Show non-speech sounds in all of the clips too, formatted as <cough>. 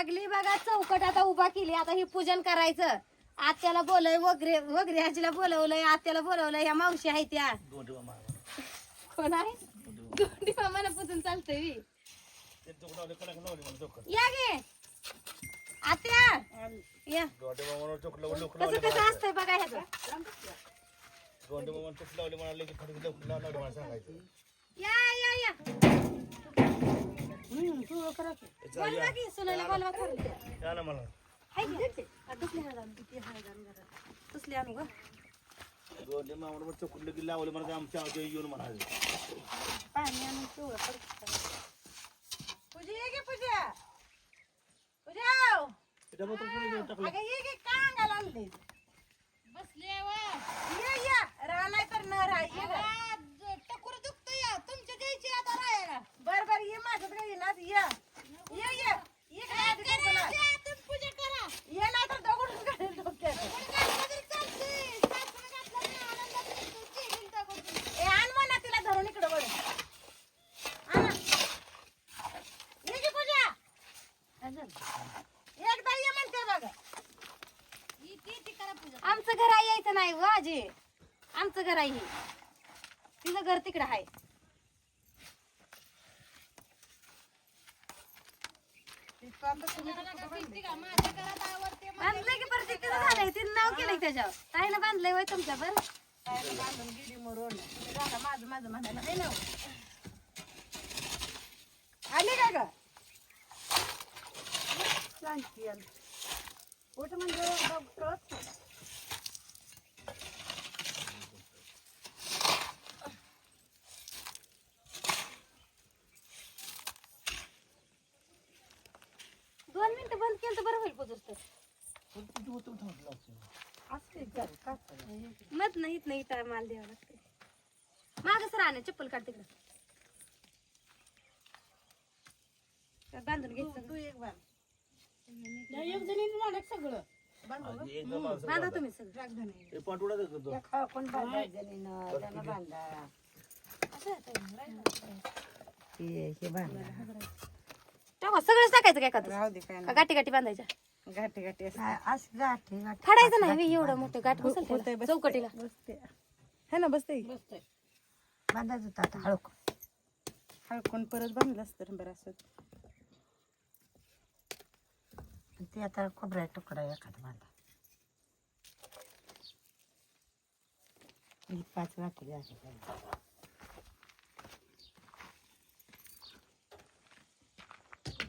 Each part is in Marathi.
लागली बघा चौकट आता उभा केली आता हे पूजन करायचं. आत्याला बोलय वगैरे वगैरे आजीला बोलवलंय आत्याला बोलवलंय ह्या मावशी आहे त्या. दोंडी कोण आहे? दोन्ही मामाला पूजून चालतंय बी. या गे. आत्या. या. दोंडी कसं कसं असतंय बघा ह्याचं? दोंडी या या या. याचा बोलवा या. की सुनायला बोलवा खरं या ना मला. हाय की? आ, दुसरी हळद आणू, किती हळद आणू घरात. दुसरी आणू ग. दोंडी मामा चोख की लावले मला आमच्या आजी येऊन म्हणाले. पाणी आणून पिवळं पडतं. पूजा ये गे पूजा. पूजा त्याच्या बरोबर टाकलं. अगं ये गे का अंगाला आणले बसले ये या राहणार तर न राह ये ग. टकुर दुखतो या तुमच्या द्यायची आता राहायला बर बर ये माझ्यात काही ना ये ये ये ये काय आधी बसला. तुम्ही पूजा करा ये नाही तर दगडून काढेल डोक्यात घातलं तरी चालतंय. सासूनं घातलं नाही, आनंदात दिसतो, चिडून टाकून. ए आण म्हणा तिला धरून इकडे वळ आणा. ये की पूजा एकदा ये म्हणते बघा ही ती ती करा पूजा आमचं घर आहे यायचं नाही व आजी आमचं घर आहे तिचं घर तिकडं आहे. बांधलंय की परत तिकडं झालंय. तिने नाव केलंय त्याच्यावर. ताईनं बांधलंय वय तुमच्या पण? बांधून गेली मरून माझं माझं म्हणायला नाही ना आली काय ग सांगते आली. म्हणजे डॉक्टर केलं तर बरं होईल पोचत मत नाही इथं नाही इथं माल द्यावा लागते माग सर आणा चप्पल काढ तिकडं. काय बांधून घ्यायचं तू एक बांध एक सगळं माणसं बांधा तुम्ही सगळं. हे पाठवडा करतो कोण टाका सगळंच टाकायचं काय का का गाठी गाठी बांधायच्या? गाठी गाठी असं फाडायचं नाही बे, एवढं मोठं गाठ बसेल त्याला, चौकटीला. बसते है ना बसते बांधायचं होतं आता हळूक हळकून परत बांधलं असतं बरं असं. ते आता खोबऱ्या तुकडा एखादा बांधा. ही पाच वाटी घ्यायची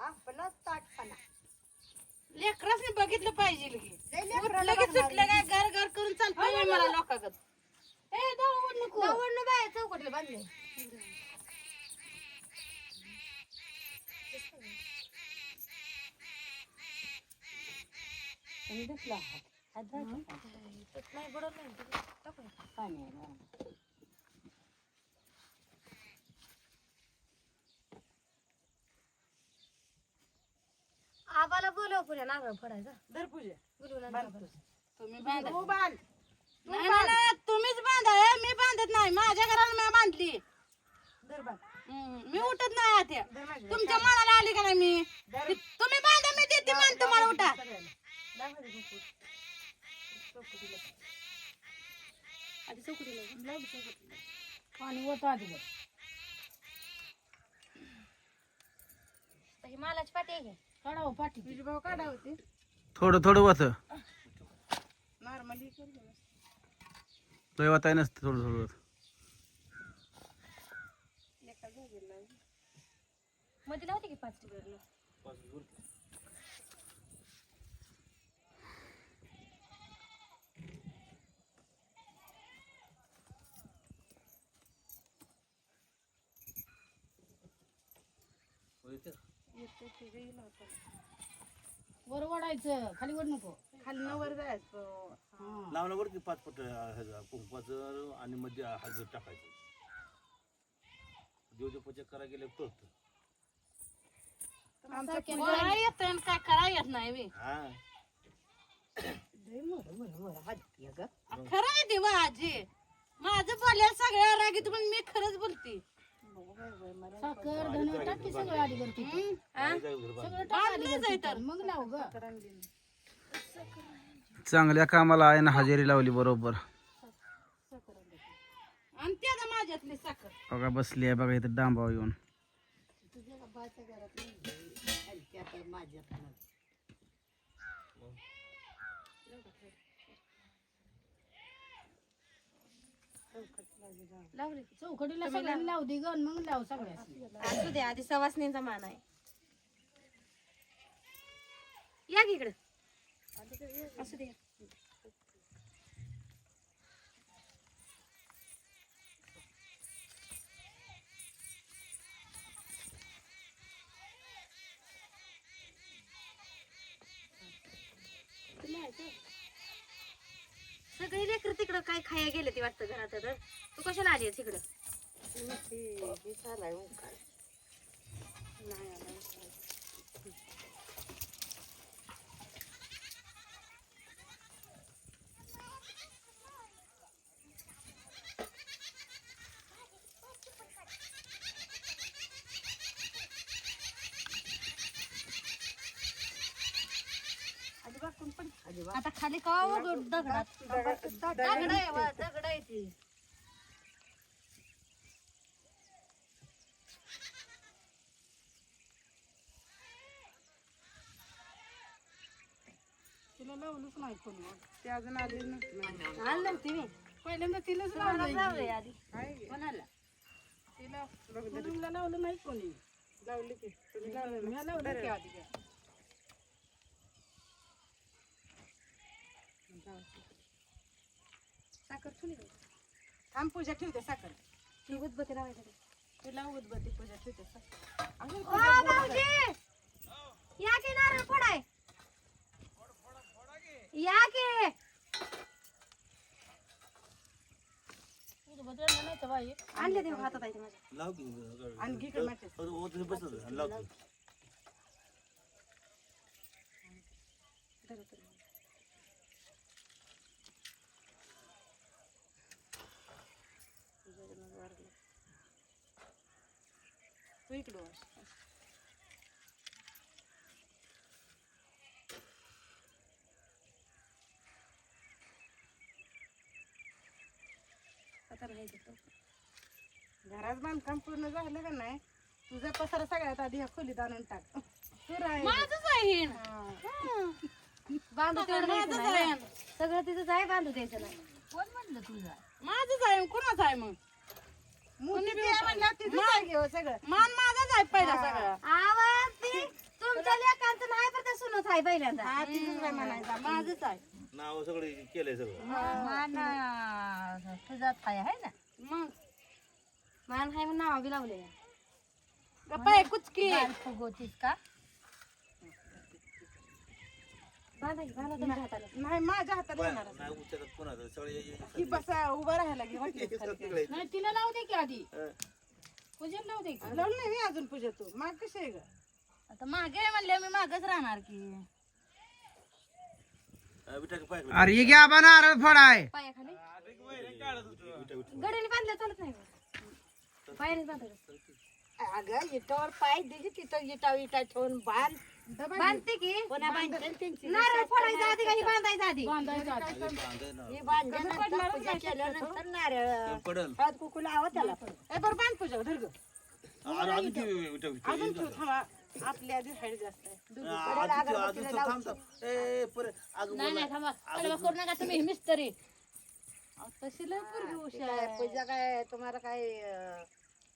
आपलाच ताटपणा. लेकरासने बघितलं पाहिजे लगेच सुटलं काय? घर घर करून चालतं मला लोकांगत. ए जाऊ नको. दवडनं बाया चौकटीला बांधले. नाही बुडवलं नाही. टाकू नका. पुढे नारळ फोडायचा धर पूजा बोलवून आण बांध आबाला. तुम्ही बांधा तू बांध नाही नाही, नाही, तुम्हीच बांधा हे, मी बांधत नाही माझ्या घराला मी बांधली धर बांध हम्म, मी उठत नाही आता धर माझी तुमच्या मनाला आली का नाही मी तुम्ही बांधा मी देते मान तुम्हाला उठा आधी चौकटीला लाव. पाणी होतं आधी ही मालाची पाटी आहे का? काढावं पाठी तुझी भाऊ होती थोडं थोडं वाच नॉर्मली. लय वाचाय नसतं थोडं थोडं मध्ये नव्हती की पाच टिबरला खाली वर नको. खाली वर जायचं. हा. लावला बरं की पाच पट ह्याचं कुंकवाचं आणि मध्ये हळद टाकायचं. देवदेवपूजा करायला गेले कळतं. आमचं काय येत काय करा येत नाही मी हा. खरं आहे देवा आजी. माझं बोलायला सगळ्या रागीत पण मी खरंच बोलते. साखर धन टाक की सगळं आधी. सगळं टाक आधी वरती तर. मग लाव ग. चांगल्या कामाला आहे ना हजेरी लावली बरोबर. आणि त्याला माझ्यातली साखर. बघा बसली आहे बघा इथं डांबाव येऊन. लावली चौकटीला सगळ्यांनी लाव. दे ग मग लाव सगळ्या असू दे आधी सवासनींचा मान आहे. या की इकडे. असू दे सगळी लेकर तिकडं काय खाया गेले ती वाटतं घरात तर तू कशाला आली तिकडं आता खाली कवा दगडात? दगड आहे वा, दगड आहे ती. तिला लावलंच नाही कोणी. ते अजून आले नव्हते. आणलं नव्हती मी पहिल्यांदा तिलाच तुम्हाला लावलंय. आधी. की. कोणाला? तिला लावलं नाही कोणी. लावली की. तुम्ही लावलं मी लावलं की आधी. साखर ठेवली? थांब पूजा ठेवते साखर. ती उदबत्ती लावायची? तिला उदबत्ती पूजा ठेवते साखर. अजून ओ भाऊजी! या की नारळ फोडाय? या की! उदबत्ती नाही तर बाई. आणले ते हातात आहे ते माझ्या. लाव की आणखी इकडे आणि लाव की. तू इकडे वास. आता राहायचं तो. घरात बांधकाम पूर्ण झालं का नाही तुझा पसारा सगळ्यात आधी ह्या खोलीत आणून टाक तू राहील माझंच आहे. हा. बांधू तेवढं द्यायचं नाही ना. सगळं तिथंच आहे बांधू द्यायचं नाही कोण म्हणलं तुझा माझंच आहे कोणाच आहे मग मुली बी म्हणल्या तिथंच आहे की हो सगळं. मान माझाच आहे पहिला सगळा. आवाज ती तुमच्या लेकांचं नाही पण ते सुनत आहे पहिल्यांदा? हा तिथंच आहे म्हणायचं. माझंच आहे. नाव सगळे केलंय सगळं. तुझा आहे आहे ना? मग? मान आहे म्हणून नाव बी लावले गप्पा कुचकी. फुगवतीस का? बांधा की, बांधा तुमच्या हाताला. नाही माझ्या हातात येणार. नाही उचलत कोणाचं सगळे की बसा उभं राहायला की वाटलं खाली. तिकडे नाही तिला लावू दे की आधी. हं. पूजन लावू दे की. लावलं नाही मी अजून पूजा तू माग कशी आहे ग? आता मागे म्हणले मी मागच राहणार की. पाय अरे ये घ्या बा नारळ फोडाय पायाखाली. विटा विटा गडीने बांधलं चालत नाही का? पायाने बांधायचं अगं इटावर पाय दिली तिथं इटा इटा ठेवून बांध. बांधते की? नारळ फोडायचं आधी काही बांधायचं आधी? ही बांधल्यानंतर पूजा केल्यानंतर नारळ पडल. हळद कुकू लावा त्याला ए बरं बांध पूजा धर ग. अरे अजून ती विटा विटा अजून तू थांबा. आपली आधी हाईट जास्त आहे. अजून ती- अजून तो थांब थांब. ए परत अगं नाही नाही थांबा. कलवा करू नका तुम्ही मिस्त्री. तशी लय पोरगी हुशार. पूजा काय तुम्हाला काय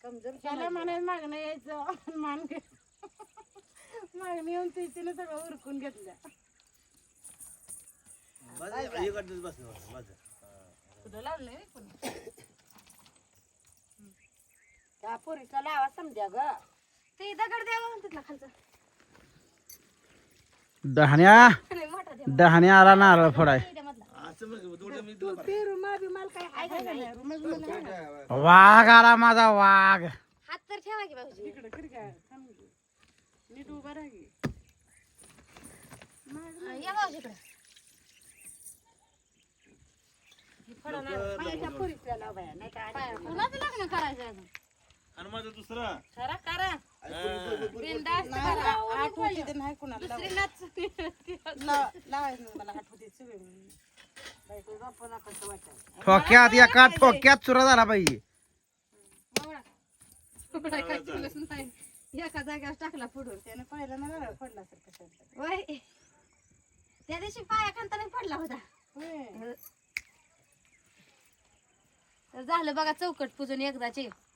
कमजोर त्याला म्हणायचं मागणं यायचं. <laughs> मान घे. मागणी येऊन ती तिने सगळं उरकून घेतलं माझं एक अड्डेच बसलं माझं. तुला लावलं नाही कोणी त्या पोरीचा लावा समजा ग. ते दगड द्यावं म्हणतात ना खालचं. डहाण्या? नाही, मोठा दे. डहाण्या आला नारळ फोडाय? वाघ आला माझा वाघ. हात तर ठेवा की भाऊजी. नीट उभा राहा या भाऊजीकडे माझ्या पोरीला लाव. बाया, नाही तर आधी- कुणाचं लग्न करायचं अजून. आणि माझं दुसरं? करा करा. बिनधास्त नाही, करा. आठ होती ते नाही कुणाला लाव. दुसरी नाच लाव- लावायचं नाही मला आठ होती सगळे म्हणून. बायको झोपू नका असं वाटायला. ठोक्यात एका ठोक्यात चुरा झाला पाहिजे मावळा. मावळा काय केलंच नाही. एका जाग्यावर टाकला पुढून त्याने पाहिलं ना नारळ पडला असेल वय त्या दिवशी पाया खांताना पडला होता. होय. तर झालं बघा चौकट पूजून एकदाचे.